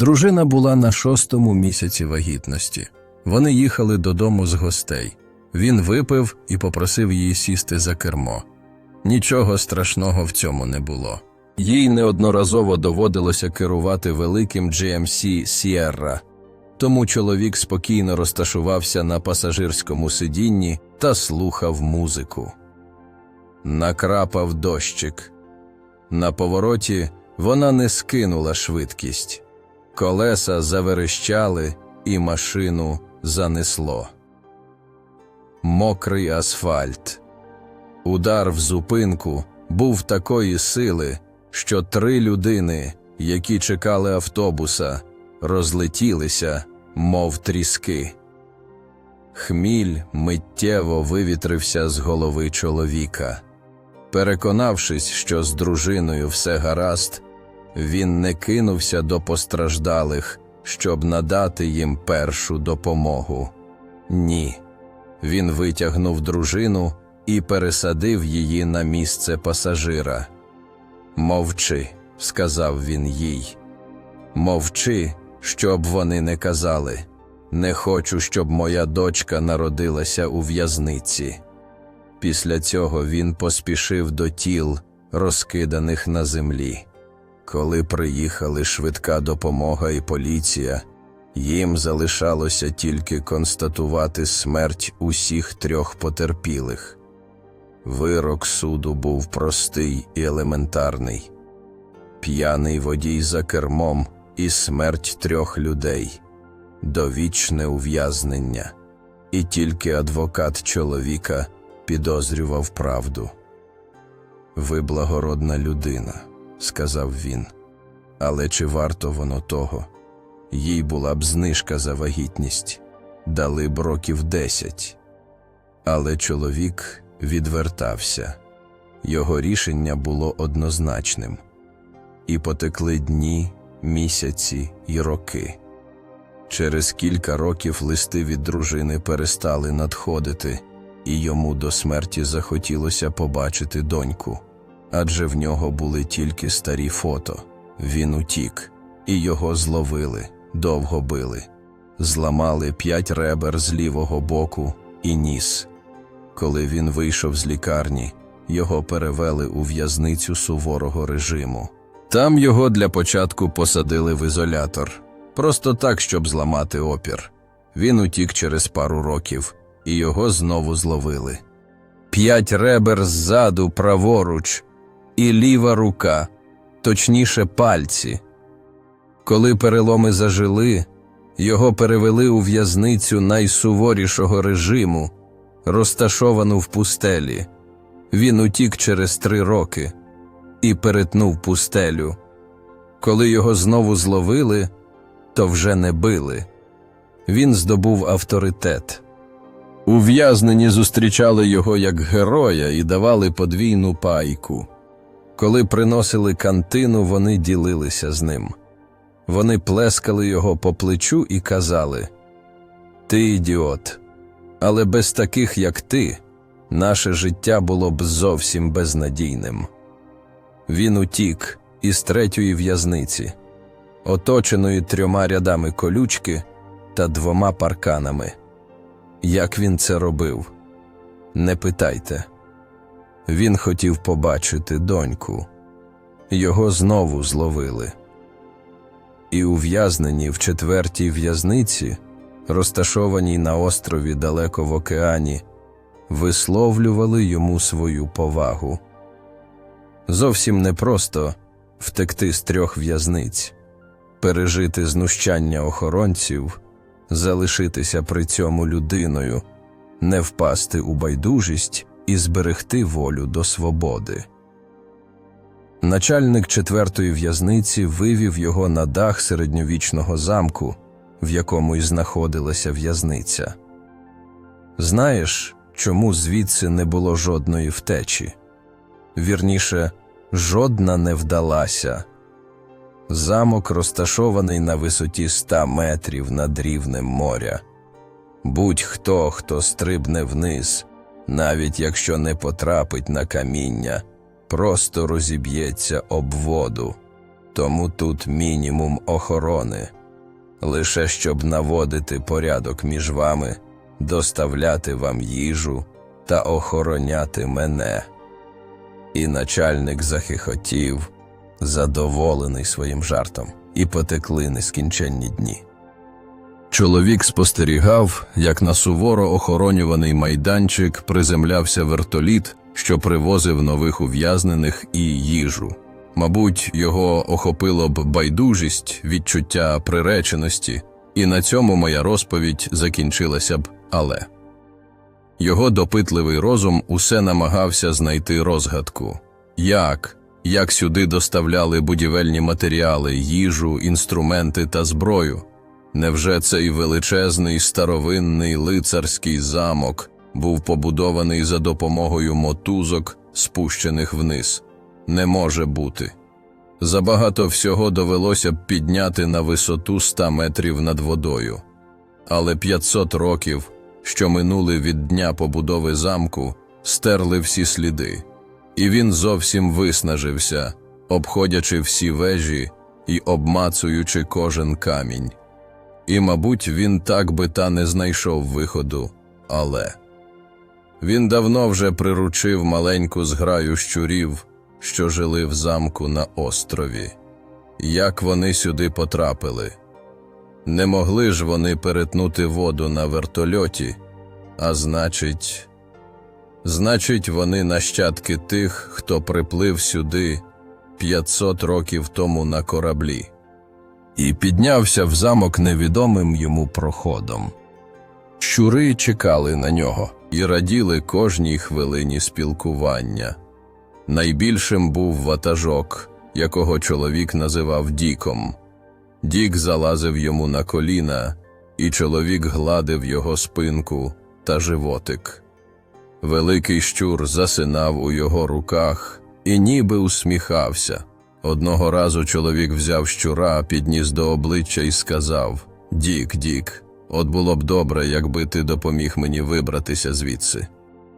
Дружина була на шостому місяці вагітності. Вони їхали додому з гостей. Він випив і попросив її сісти за кермо. Нічого страшного в цьому не було. Їй неодноразово доводилося керувати великим GMC Sierra, тому чоловік спокійно розташувався на пасажирському сидінні та слухав музику. Накрапав дощик. На повороті вона не скинула швидкість. Колеса заверещали, і машину занесло. Мокрий асфальт. Удар в зупинку був такої сили, що три людини, які чекали автобуса, розлетілися, мов тріски. Хміль миттєво вивітрився з голови чоловіка. Переконавшись, що з дружиною все гаразд, він не кинувся до постраждалих, щоб надати їм першу допомогу. Ні. Він витягнув дружину і пересадив її на місце пасажира. Мовчи, сказав він їй. Мовчи, щоб вони не казали. Не хочу, щоб моя дочка народилася у в'язниці. Після цього він поспішив до тіл, розкиданих на землі. Коли приїхали швидка допомога і поліція, їм залишалося тільки констатувати смерть усіх трьох потерпілих. Вирок суду був простий і елементарний п'яний водій за кермом і смерть трьох людей, довічне ув'язнення, і тільки адвокат чоловіка підозрював правду. Ви благородна людина, сказав він, але чи варто воно того? Їй була б знижка за вагітність, дали б років десять. Але чоловік відвертався. Його рішення було однозначним. І потекли дні, місяці й роки. Через кілька років листи від дружини перестали надходити, і йому до смерті захотілося побачити доньку. Адже в нього були тільки старі фото. Він утік, і його зловили, довго били. Зламали п'ять ребер з лівого боку і ніс. Коли він вийшов з лікарні, його перевели у в'язницю суворого режиму. Там його для початку посадили в ізолятор, просто так, щоб зламати опір. Він утік через пару років, і його знову зловили. П'ять ребер ззаду праворуч, і ліва рука, точніше пальці. Коли переломи зажили, його перевели у в'язницю найсуворішого режиму, розташовану в пустелі. Він утік через три роки і перетнув пустелю. Коли його знову зловили, то вже не били. Він здобув авторитет. Ув'язнені зустрічали його як героя і давали подвійну пайку. Коли приносили кантину, вони ділилися з ним. Вони плескали його по плечу і казали: Ти ідіот, але без таких, як ти, наше життя було б зовсім безнадійним. Він утік із третьої в'язниці, оточеної трьома рядами колючки та двома парканами. Як він це робив? Не питайте. Він хотів побачити доньку. Його знову зловили. І ув'язнені в четвертій в'язниці, розташованій на острові далеко в океані, висловлювали йому свою повагу. Зовсім непросто втекти з трьох в'язниць, пережити знущання охоронців, залишитися при цьому людиною, не впасти у байдужість і зберегти волю до свободи. Начальник четвертої в'язниці вивів його на дах середньовічного замку, в якому й знаходилася в'язниця. Знаєш, чому звідси не було жодної втечі? Вірніше, жодна не вдалася. Замок розташований на висоті ста метрів над рівнем моря. Будь-хто, хто стрибне вниз, навіть якщо не потрапить на каміння, просто розіб'ється об воду. тому тут мінімум охорони, лише щоб наводити порядок між вами, доставляти вам їжу та охороняти мене. І начальник захихотів, задоволений своїм жартом, і потекли нескінченні дні. Чоловік спостерігав, як на суворо охоронюваний майданчик приземлявся вертоліт, що привозив нових ув'язнених і їжу. Мабуть, його охопило б байдужість, відчуття приреченості, і на цьому моя розповідь закінчилася б, але. Його допитливий розум усе намагався знайти розгадку. Як? Як сюди доставляли будівельні матеріали, їжу, інструменти та зброю? Невже цей величезний старовинний лицарський замок був побудований за допомогою мотузок, спущених вниз? Не може бути. Забагато всього довелося б підняти на висоту ста метрів над водою. Але 500 років, що минули від дня побудови замку, стерли всі сліди, і він зовсім виснажився, обходячи всі вежі і обмацуючи кожен камінь. І, мабуть, він так би та не знайшов виходу, але він давно вже приручив маленьку зграю щурів, що жили в замку на острові. Як вони сюди потрапили? Не могли ж вони перетнути воду на вертольоті, а значить, значить, вони нащадки тих, хто приплив сюди 500 років тому на кораблі і піднявся в замок невідомим йому проходом. Щури чекали на нього і раділи кожній хвилині спілкування. Найбільшим був ватажок, якого чоловік називав Діком. Дік залазив йому на коліна, і чоловік гладив його спинку та животик. Великий щур засинав у його руках і ніби усміхався. Одного разу чоловік взяв щура, підніс до обличчя і сказав Дік, Дік, от було б добре, якби ти допоміг мені вибратися звідси.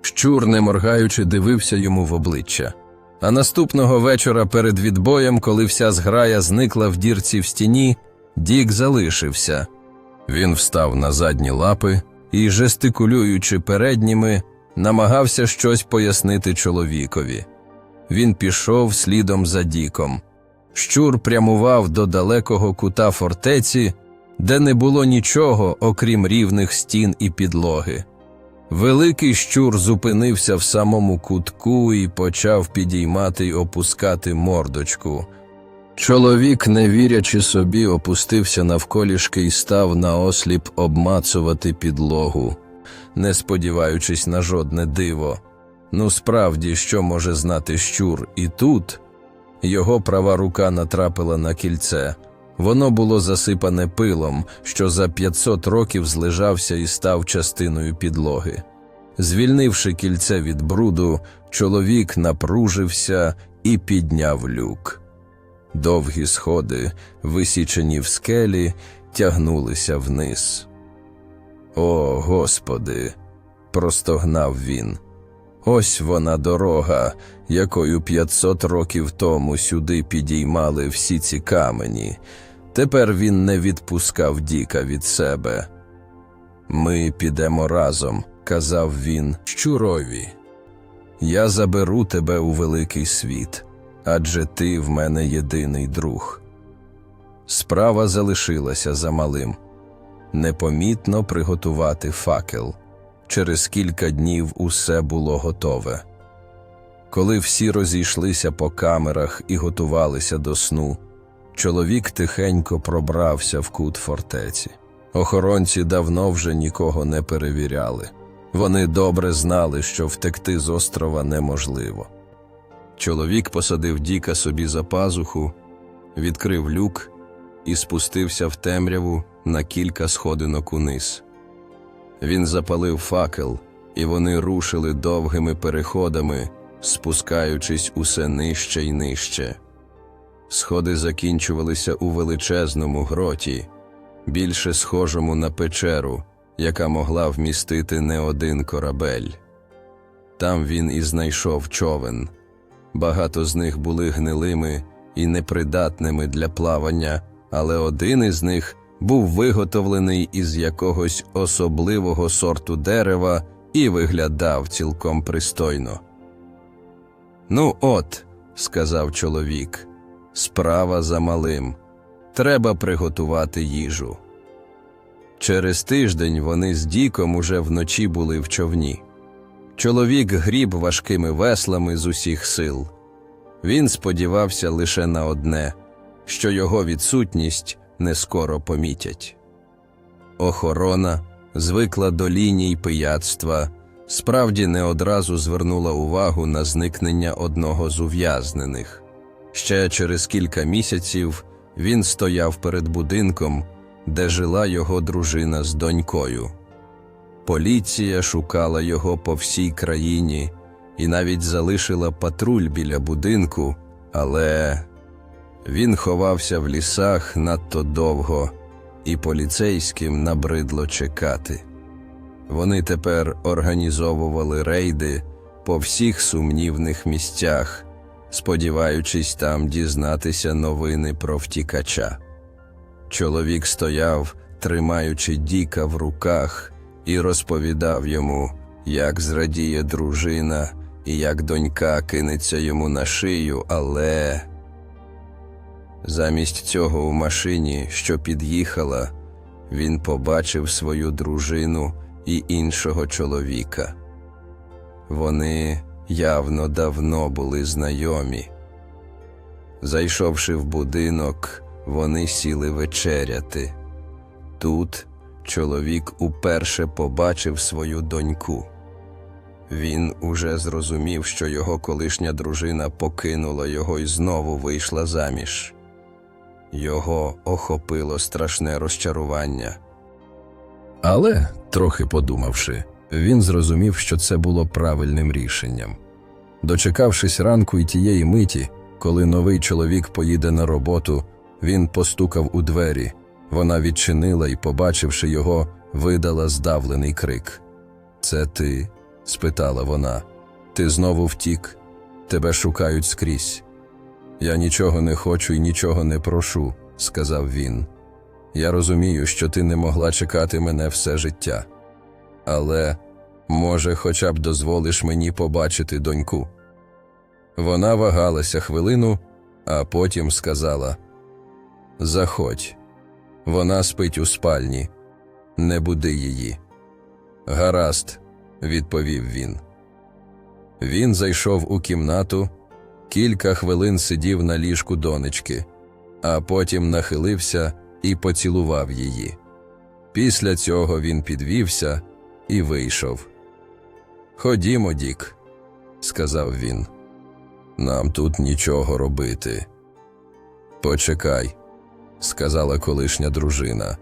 Щур, не моргаючи, дивився йому в обличчя. А наступного вечора перед відбоєм, коли вся зграя зникла в дірці в стіні, Дік залишився. Він встав на задні лапи і, жестикулюючи передніми, намагався щось пояснити чоловікові. Він пішов слідом за Діком. Щур прямував до далекого кута фортеці, де не було нічого, окрім рівних стін і підлоги. Великий щур зупинився в самому кутку і почав підіймати й опускати мордочку. Чоловік, не вірячи собі, опустився навколішки і став наосліп обмацувати підлогу, не сподіваючись на жодне диво. Ну, справді, що може знати щур, і тут його права рука натрапила на кільце. Воно було засипане пилом, що за 500 років злежався і став частиною підлоги. Звільнивши кільце від бруду, чоловік напружився і підняв люк. Довгі сходи, висічені в скелі, тягнулися вниз. О, Господи! простогнав він. Ось вона дорога, якою 500 років тому сюди підіймали всі ці камені. Тепер він не відпускав Діка від себе. Ми підемо разом, казав він щурові. Я заберу тебе у великий світ, адже ти в мене єдиний друг. Справа залишилася за малим непомітно приготувати факел. Через кілька днів усе було готове. Коли всі розійшлися по камерах і готувалися до сну, чоловік тихенько пробрався в кут фортеці. Охоронці давно вже нікого не перевіряли. Вони добре знали, що втекти з острова неможливо. Чоловік посадив Діка собі за пазуху, відкрив люк і спустився в темряву на кілька сходинок униз. Він запалив факел, і вони рушили довгими переходами, спускаючись усе нижче й нижче. Сходи закінчувалися у величезному гроті, більше схожому на печеру, яка могла вмістити не один корабель. Там він і знайшов човен. Багато з них були гнилими і непридатними для плавання, але один із них був виготовлений із якогось особливого сорту дерева і виглядав цілком пристойно. Ну, от, сказав чоловік, справа за малим. Треба приготувати їжу. Через тиждень вони з Діком уже вночі були в човні. Чоловік гріб важкими веслами з усіх сил. Він сподівався лише на одне, що його відсутність не скоро помітять. Охорона звикла до ліній пияцтва, справді не одразу звернула увагу на зникнення одного з ув'язнених. Ще через кілька місяців він стояв перед будинком, де жила його дружина з донькою. Поліція шукала його по всій країні і навіть залишила патруль біля будинку, але він ховався в лісах надто довго, і поліцейським набридло чекати. Вони тепер організовували рейди по всіх сумнівних місцях, сподіваючись там дізнатися новини про втікача. Чоловік стояв, тримаючи Діка в руках, і розповідав йому, як зрадіє дружина і як донька кинеться йому на шию, але. Замість цього у машині, що під'їхала, він побачив свою дружину і іншого чоловіка. Вони явно давно були знайомі. Зайшовши в будинок, вони сіли вечеряти. Тут чоловік уперше побачив свою доньку. Він уже зрозумів, що його колишня дружина покинула його і знову вийшла заміж. Його охопило страшне розчарування. Але, трохи подумавши, він зрозумів, що це було правильним рішенням. Дочекавшись ранку і тієї миті, коли новий чоловік поїде на роботу, він постукав у двері. Вона відчинила і, побачивши його, видала здавлений крик. Це ти? спитала вона. Ти знову втік? Тебе шукають скрізь. Я нічого не хочу і нічого не прошу, сказав він. Я розумію, що ти не могла чекати мене все життя. Але, може, хоча б дозволиш мені побачити доньку. Вона вагалася хвилину, а потім сказала: Заходь, вона спить у спальні, не буди її. Гаразд, відповів він. Він зайшов у кімнату, кілька хвилин сидів на ліжку донечки, а потім нахилився і поцілував її. Після цього він підвівся і вийшов. Ходімо, Дік, сказав він. Нам тут нічого робити. Почекай, сказала колишня дружина.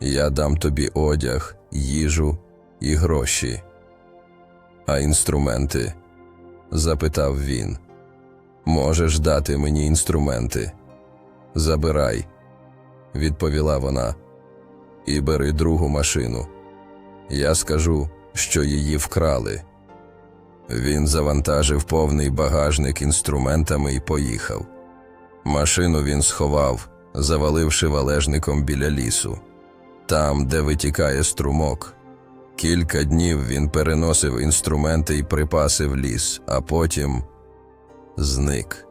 Я дам тобі одяг, їжу і гроші. А інструменти? запитав він. Можеш дати мені інструменти? Забирай, відповіла вона. І бери другу машину. Я скажу, що її вкрали. Він завантажив повний багажник інструментами і поїхав. Машину він сховав, заваливши валежником біля лісу. Там, де витікає струмок. Кілька днів він переносив інструменти і припаси в ліс, а потім зник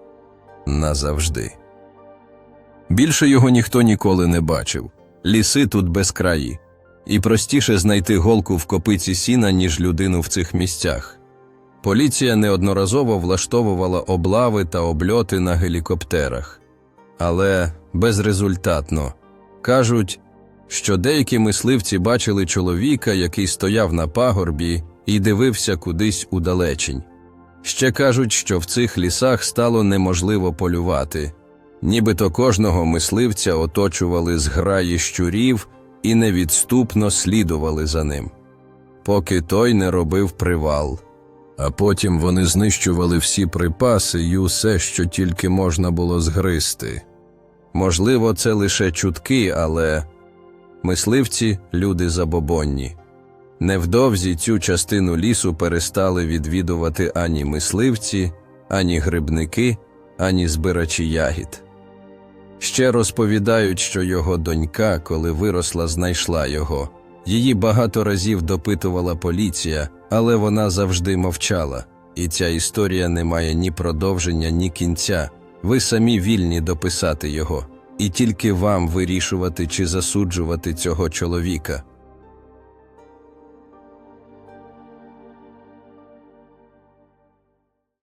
назавжди. Більше його ніхто ніколи не бачив. Ліси тут безкраї, і простіше знайти голку в копиці сіна, ніж людину в цих місцях. Поліція неодноразово влаштовувала облави та обльоти на гелікоптерах, але безрезультатно кажуть, що деякі мисливці бачили чоловіка, який стояв на пагорбі і дивився кудись удалечінь. Ще кажуть, що в цих лісах стало неможливо полювати, нібито кожного мисливця оточували зграї щурів і невідступно слідували за ним, поки той не робив привал. А потім вони знищували всі припаси і усе, що тільки можна було згризти. Можливо, це лише чутки, але мисливці люди забобонні. Невдовзі цю частину лісу перестали відвідувати ані мисливці, ані грибники, ані збирачі ягід. Ще розповідають, що його донька, коли виросла, знайшла його. Її багато разів допитувала поліція, але вона завжди мовчала. І ця історія не має ні продовження, ні кінця. Ви самі вільні дописати його, і тільки вам вирішувати чи засуджувати цього чоловіка.